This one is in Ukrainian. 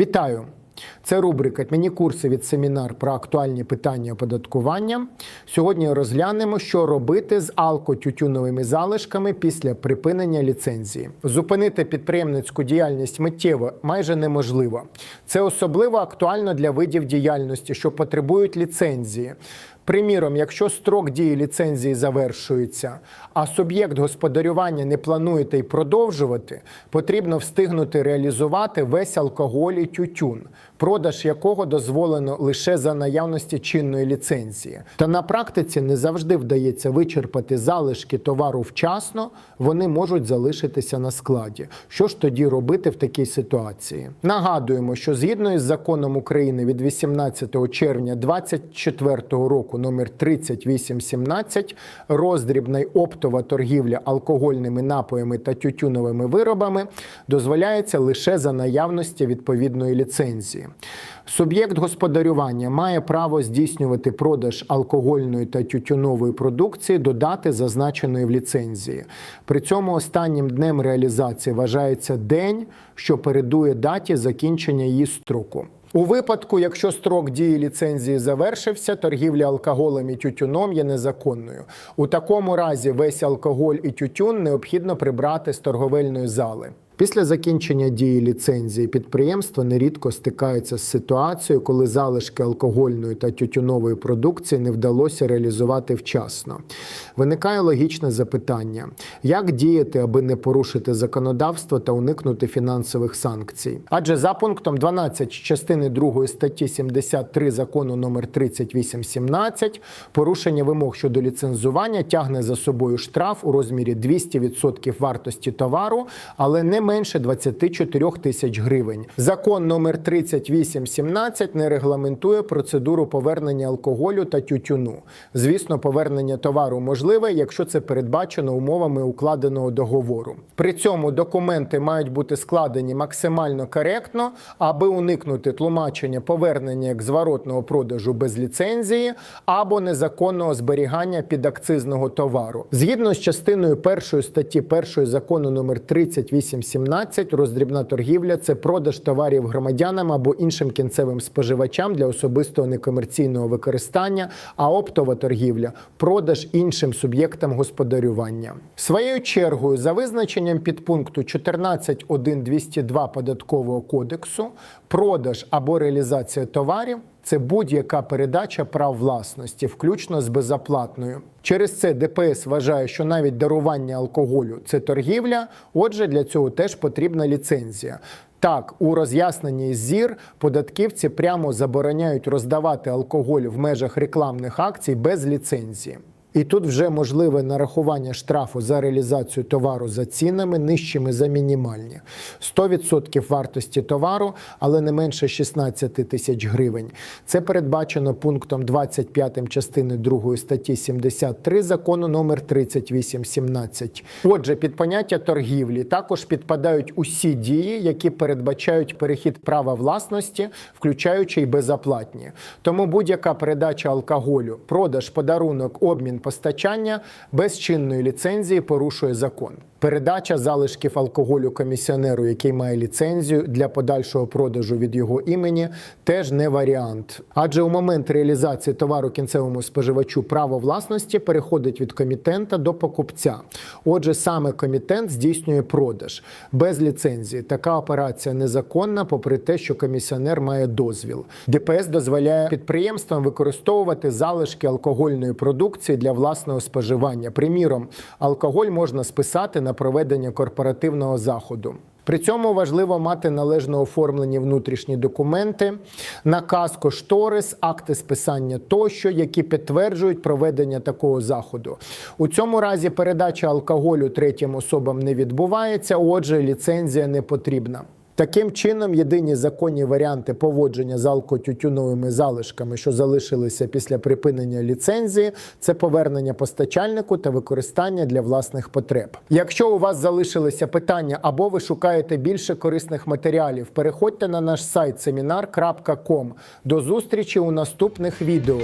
Вітаю! Це рубрика Міні-курси від семінар про актуальні питання оподаткування. Сьогодні розглянемо, що робити з алкотютюновими залишками після припинення ліцензії. Зупинити підприємницьку діяльність миттєво майже неможливо. Це особливо актуально для видів діяльності, що потребують ліцензії. Приміром, якщо строк дії ліцензії завершується, а суб'єкт господарювання не плануєте й продовжувати, потрібно встигнути реалізувати весь алкоголь і тютюн, продаж якого дозволено лише за наявності чинної ліцензії. Та на практиці не завжди вдається вичерпати залишки товару вчасно, вони можуть залишитися на складі. Що ж тоді робити в такій ситуації? Нагадуємо, що згідно із законом України від 18 червня 2024 року номер 3817 роздрібна й оптова торгівля алкогольними напоями та тютюновими виробами дозволяється лише за наявності відповідної ліцензії. Суб'єкт господарювання має право здійснювати продаж алкогольної та тютюнової продукції до дати, зазначеної в ліцензії. При цьому останнім днем реалізації вважається день, що передує даті закінчення її строку. У випадку, якщо строк дії ліцензії завершився, торгівля алкоголем і тютюном є незаконною. У такому разі весь алкоголь і тютюн необхідно прибрати з торговельної зали. Після закінчення дії ліцензії підприємства нерідко стикаються з ситуацією, коли залишки алкогольної та тютюнової продукції не вдалося реалізувати вчасно. Виникає логічне запитання: як діяти, аби не порушити законодавство та уникнути фінансових санкцій? Адже за пунктом 12 частини 2 статті 73 закону номер 3817 порушення вимог щодо ліцензування тягне за собою штраф у розмірі 200% вартості товару, але не менше 24 тисяч гривень. Закон номер 3817 не регламентує процедуру повернення алкоголю та тютюну. Звісно, повернення товару можливе, якщо це передбачено умовами укладеного договору. При цьому документи мають бути складені максимально коректно, аби уникнути тлумачення повернення як зворотного продажу без ліцензії або незаконного зберігання підакцизного товару. Згідно з частиною першої статті 1 закону номер 3817 роздрібна торгівля це продаж товарів громадянам або іншим кінцевим споживачам для особистого некомерційного використання, а оптова торгівля продаж іншим суб'єктам господарювання. Своєю чергою, за визначенням підпункту 14.1.202 податкового кодексу, продаж або реалізація товарів. Це будь-яка передача прав власності, включно з безоплатною. Через це ДПС вважає, що навіть дарування алкоголю це торгівля. Отже, для цього теж потрібна ліцензія. Так, у роз'ясненні зір податківці прямо забороняють роздавати алкоголь в межах рекламних акцій без ліцензії. І тут вже можливе нарахування штрафу за реалізацію товару за цінами нижчими за мінімальні 100% вартості товару, але не менше 16 тисяч гривень. Це передбачено пунктом 25 частини 2 статті 73 закону номер 3817. Отже, під поняття торгівлі також підпадають усі дії, які передбачають перехід права власності, включаючи й безоплатні. Тому будь-яка передача алкоголю, продаж, подарунок, обмін постачання без чинної ліцензії порушує закон. Передача залишків алкоголю комісіонеру, який має ліцензію для подальшого продажу від його імені, теж не варіант. Адже у момент реалізації товару кінцевому споживачу право власності переходить від комітента до покупця. Отже, саме комітент здійснює продаж без ліцензії. Така операція незаконна, попри те, що комісіонер має дозвіл. ДПС дозволяє підприємствам використовувати залишки алкогольної продукції для власного споживання. Приміром, алкоголь можна списати на проведення корпоративного заходу. При цьому важливо мати належно оформлені внутрішні документи, наказ кошторис, акти списання тощо, які підтверджують проведення такого заходу. У цьому разі передача алкоголю третім особам не відбувається, отже, ліцензія не потрібна. Таким чином, єдині законні варіанти поводження з алкотютюновими залишками, що залишилися після припинення ліцензії, це повернення постачальнику та використання для власних потреб. Якщо у вас залишилися питання або ви шукаєте більше корисних матеріалів, переходьте на наш сайт seminar.com. До зустрічі у наступних відео.